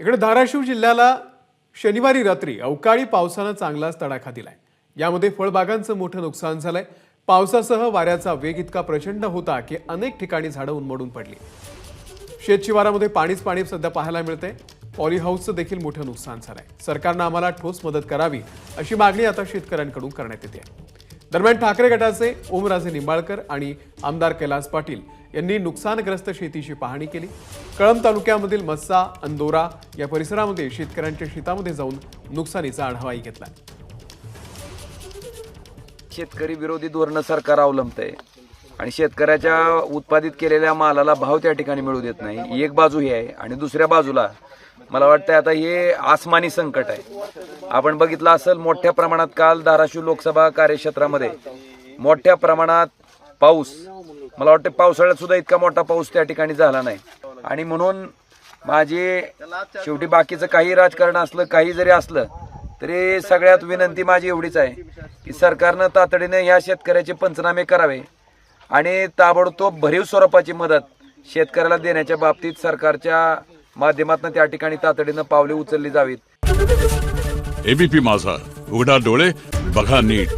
इकडे धाराशिव जिल्ह्याला शनिवारी रात्री अवकाळी पावसानं चांगलाच तडाखा दिलाय. यामध्ये फळबागांचं मोठं नुकसान झालंय. पावसासह वाऱ्याचा वेग इतका प्रचंड होता की अनेक ठिकाणी झाडं उन्मडून पडली. शेतशिवारामध्ये पाणीच पाणी सध्या पाहायला मिळतंय. पॉली हाऊसचं देखील मोठं नुकसान झालंय. सरकारनं आम्हाला ठोस मदत करावी अशी मागणी आता शेतकऱ्यांकडून करण्यात येते. दरम्यान ठाकरे गटाचे ओमराजे निंबाळकर आणि आमदार कैलास पाटील यांनी नुकसानग्रस्त शेतीची पाहणी केली. कळंब तालुक्यामधील मस्सा अंदोरा या परिसरामध्ये शेतकऱ्यांच्या शेतामध्ये जाऊन नुकसानीचा आढावाही घेतला. शेतकरी विरोधी धोरणं सरकार अवलंबत आहे आणि शेतकऱ्याच्या उत्पादित केलेल्या मालाला भाव त्या ठिकाणी मिळू देत नाही. एक बाजू ही आहे आणि दुसऱ्या बाजूला मला वाटतं आता हे आसमानी संकट आहे. आपण बघितलं असेल मोठ्या प्रमाणात काल धाराशिव लोकसभा कार्यक्षेत्रामध्ये मोठ्या प्रमाणात पाऊस. मला वाटतं पावसाळ्यात सुद्धा इतका मोठा पाऊस त्या ठिकाणी झाला नाही. आणि म्हणून माझी शेवटी बाकीचं काही राजकारण असलं काही जरी असलं तरी सगळ्यात विनंती माझी एवढीच आहे की सरकारनं तातडीने या शेतकऱ्याचे पंचनामे करावे आणि ताबडतोब भरीव स्वरूपाची मदत शेतकऱ्याला देण्याच्या बाबतीत सरकारच्या माध्यमातून त्या ठिकाणी तातडीनं पावले उचलली जावीत. एबीपी माझा. उघडा डोळे बघा नीट.